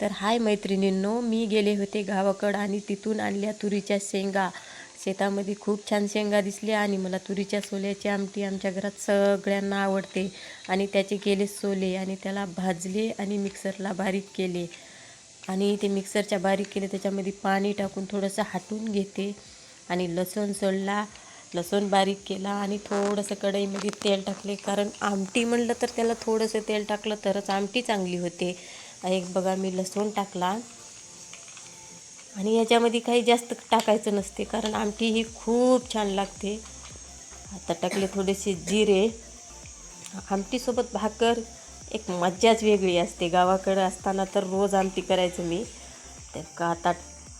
तर हाय मैत्रिणींनो मी गेले होते गावाकडं आणि तिथून आणल्या तुरीच्या शेंगा. शेतामध्ये खूप छान शेंगा दिसल्या आणि मला तुरीच्या सोल्याची आमटी आमच्या घरात सगळ्यांना आवडते. आणि त्याचे केले सोले आणि त्याला भाजले आणि मिक्सरला बारीक केले. आणि ते मिक्सरच्या बारीक केले त्याच्यामध्ये पाणी टाकून थोडंसं हाटून घेते. आणि लसूण सोडला लसूण बारीक केला आणि थोडंसं कढईमध्ये तेल टाकले. कारण आमटी म्हणलं तर त्याला थोडंसं तेल टाकलं तरच आमटी चांगली होते. एक बघा मी लसूण टाकला. आणि याच्यामध्ये काही जास्त टाकायचं नसते कारण आमटी ही खूप छान लागते. आता टाकले थोडेसे जिरे. आमटीसोबत भाकर एक मज्जाच वेगळी असते. गावाकडं असताना तर रोज आमटी करायचं मी. तर का आता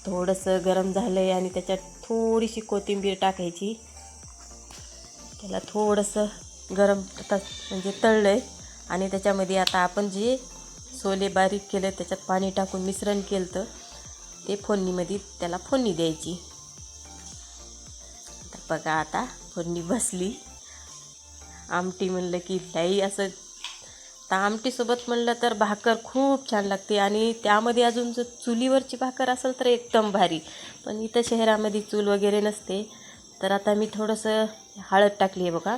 थोडंसं गरम झालं आहे आणि त्याच्यात थोडीशी कोथिंबीर टाकायची. त्याला थोडंसं गरम आता म्हणजे तळलं आहे आणि त्याच्यामध्ये आता आपण जे सोले बारीक केले त्याच्यात पाणी टाकून मिश्रण केलं तर ते फोडणीमध्ये त्याला फोडणी द्यायची. तर बघा आता फोडणी बसली. आमटी म्हणलं की लई असं तर आमटीसोबत म्हणलं तर भाकर खूप छान लागते आणि त्यामध्ये अजून जर चुलीवरची भाकर असेल तर एकदम भारी. पण इथं शहरामध्ये चूल वगैरे नसते. तर आता मी थोडंसं हळद टाकली आहे बघा.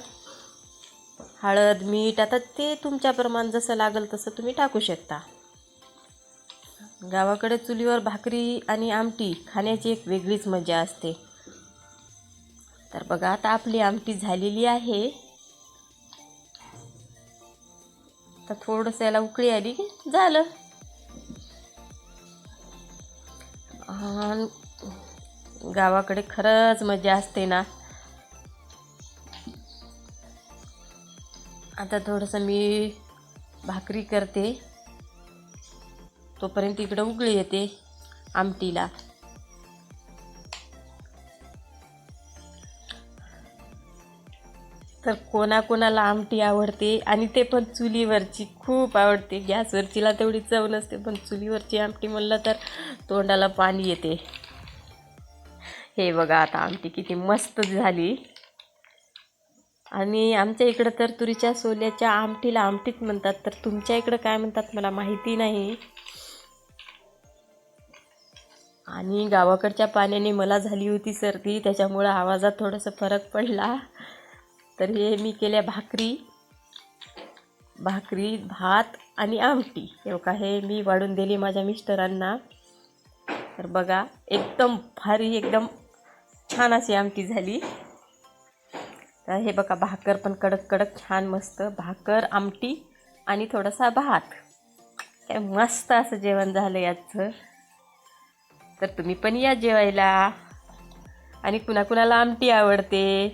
हळद मीठ आता ते तुमच्या प्रमाण जसं लागेल तसं तुम्ही टाकू शकता. गावाकडे चुलीवर भाकरी आणि आमटी खाण्याची एक वेगळीच मजा असते. तर बघा आता आपली आमटी झालेली आहे. तर थोडंसं याला उकळी आली की झालं. गावाकडे खरंच मजा असते ना. आता थोडंसं मी भाकरी करते. तोपर्यंत इकडं उकळी येते आमटीला. तर कोणाकोणाला आमटी आवडते आणि ते पण चुलीवरची खूप आवडते. गॅसवरचीला तेवढी चव नसते पण चुलीवरची आमटी म्हणलं तर तोंडाला पाणी येते. हे बघा आता आमटी किती मस्त झाली. आणि आमच्या इकडं तर तुरीच्या सोल्याच्या आमटीला आमटीत म्हणतात. तर तुमच्या इकडं काय म्हणतात मला माहिती नाही. आणि गावाकडच्या पाण्याने मला झाली होती सर्दी त्याच्यामुळं आवाजात थोडंसं फरक पडला. तर हे मी केल्या भाकरी भाकरी भात आणि आमटी. हे का हे मी वाढून दिली माझ्या मिस्टरांना. तर बघा एकदम भारी एकदम छान अशी आमटी झाली. तर हे बघा भाकर पण कडक कडक छान मस्त. भाकर आमटी आणि थोडासा भात. काय मस्त असं जेवण झालं याचं. तर तुम्ही पण या जेवायला. आणि कुणाकुणाला आमटी आवडते?